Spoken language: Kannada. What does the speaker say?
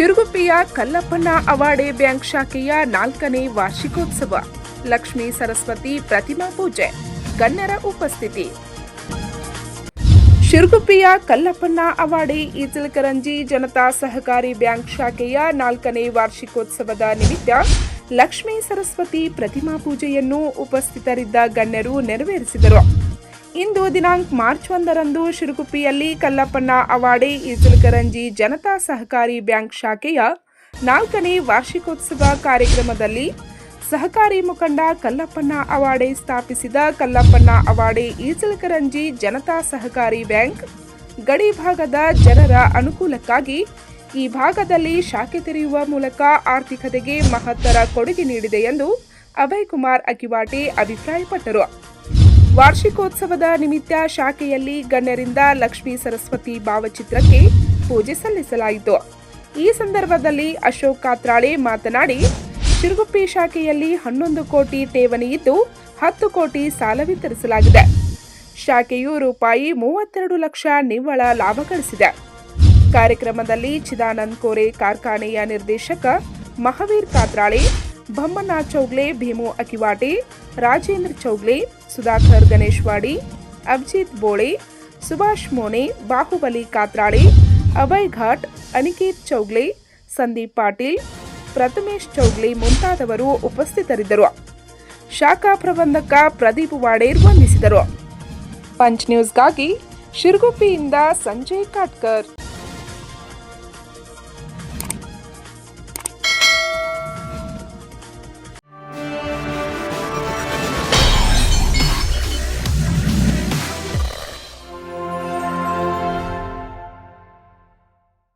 ಶಿರುಗುಪ್ಪಿಯ ಕಲ್ಲಪ್ಪನ ಅವಾಡೆ ಬ್ಯಾಂಕ್ ಶಾಖೆಯ ನಾಲ್ಕನೇ ವಾರ್ಷಿಕೋತ್ಸವ. ಲಕ್ಷ್ಮೀ ಸರಸ್ವತಿ ಪ್ರತಿಮಾ ಪೂಜೆ. ಗಣ್ಯರ ಉಪಸ್ಥಿತಿ. ಶಿರುಗುಪ್ಪಿಯ ಕಲ್ಲಪ್ಪನ ಅವಾಡೆ ಈಚಲಕರಂಜಿ ಜನತಾ ಸಹಕಾರಿ ಬ್ಯಾಂಕ್ ಶಾಖೆಯ ನಾಲ್ಕನೇ ವಾರ್ಷಿಕೋತ್ಸವದ ನಿಮಿತ್ತ ಲಕ್ಷ್ಮೀ ಸರಸ್ವತಿ ಪ್ರತಿಮಾ ಪೂಜೆಯನ್ನು ಉಪಸ್ಥಿತರಿದ್ದ ಗಣ್ಯರು ನೆರವೇರಿಸಿದರು. ಇಂದು ದಿನಾಂಕ ಮಾರ್ಚ್ ಒಂದರಂದು ಶಿರುಗುಪ್ಪಿಯಲ್ಲಿ ಕಲ್ಲಪ್ಪಣ್ಣ ಅವಾಡೆ ಈಚಲಕರಂಜಿ ಜನತಾ ಸಹಕಾರಿ ಬ್ಯಾಂಕ್ ಶಾಖೆಯ ನಾಲ್ಕನೇ ವಾರ್ಷಿಕೋತ್ಸವ ಕಾರ್ಯಕ್ರಮದಲ್ಲಿ ಸಹಕಾರಿ ಮುಖಂಡ ಕಲ್ಲಪ್ಪಣ್ಣ ಅವಾಡೆ ಸ್ಥಾಪಿಸಿದ ಕಲ್ಲಪ್ಪಣ್ಣ ಅವಾಡೆ ಈಸಲಕರಂಜಿ ಜನತಾ ಸಹಕಾರಿ ಬ್ಯಾಂಕ್ ಗಡಿ ಭಾಗದ ಜನರ ಅನುಕೂಲಕ್ಕಾಗಿ ಈ ಭಾಗದಲ್ಲಿ ಶಾಖೆ ತೆರೆಯುವ ಮೂಲಕ ಆರ್ಥಿಕತೆಗೆ ಮಹತ್ತರ ಕೊಡುಗೆ ನೀಡಿದೆ ಎಂದು ಅಭಯ್ ಕುಮಾರ್ ಅಕಿವಾಟೆ ಅಭಿಪ್ರಾಯಪಟ್ಟರು. ವಾರ್ಷಿಕೋತ್ಸವದ ನಿಮಿತ್ತ ಶಾಖೆಯಲ್ಲಿ ಗಣ್ಯರಿಂದ ಲಕ್ಷ್ಮೀ ಸರಸ್ವತಿ ಭಾವಚಿತ್ರಕ್ಕೆ ಪೂಜೆ ಸಲ್ಲಿಸಲಾಯಿತು. ಈ ಸಂದರ್ಭದಲ್ಲಿ ಅಶೋಕ್ ಕಾತ್ರಾಳೆ ಮಾತನಾಡಿ, ಶಿರುಗುಪ್ಪಿ ಶಾಖೆಯಲ್ಲಿ ಹನ್ನೊಂದು ಕೋಟಿ ಠೇವಣಿ ಇದ್ದು, ಹತ್ತು ಕೋಟಿ ಸಾಲ ವಿತರಿಸಲಾಗಿದೆ. ಶಾಖೆಯು ರೂಪಾಯಿ ಮೂವತ್ತೆರಡು ಲಕ್ಷ ನಿವ್ವಳ ಲಾಭ ಗಳಿಸಿದೆ. ಕಾರ್ಯಕ್ರಮದಲ್ಲಿ ಚಿದಾನಂದ್ ಕೋರೆ ಕಾರ್ಖಾನೆಯ ನಿರ್ದೇಶಕ ಮಹಾವೀರ್ ಕಾತ್ರಾಳೆ ಭಮ್ಮಣ್ಣ ಚೌಗ್ಲೆ, ಭೀಮು ಅಕಿವಾಟೆ, ರಾಜೇಂದ್ರ ಚೌಗ್ಲೆ, ಸುಧಾಕರ್ ಗಣೇಶ್ವಾಡಿ, ಅಭಿಜಿತ್ ಬೋಳೆ, ಸುಭಾಷ್ ಮೋನೆ, ಬಾಹುಬಲಿ ಕಾತ್ರಾಳೆ, ಅಭಯ್ ಘಾಟ್, ಅನಿಕೇತ್ ಚೌಗ್ಲೆ, ಸಂದೀಪ್ ಪಾಟೀಲ್, ಪ್ರಥಮೇಶ್ ಚೌಗ್ಲೆ ಮುಂತಾದವರು ಉಪಸ್ಥಿತರಿದ್ದರು. ಶಾಖಾ ಪ್ರಬಂಧಕ ಪ್ರದೀಪ್ ವಾಡೇರ್ ವಂದಿಸಿದರು ಪಂಚ್ ನ್ಯೂಸ್ಗಾಗಿ ಶಿರ್ಗುಪ್ಪಿಯಿಂದ ಸಂಜಯ್ ಕಾಟ್ಕರ್.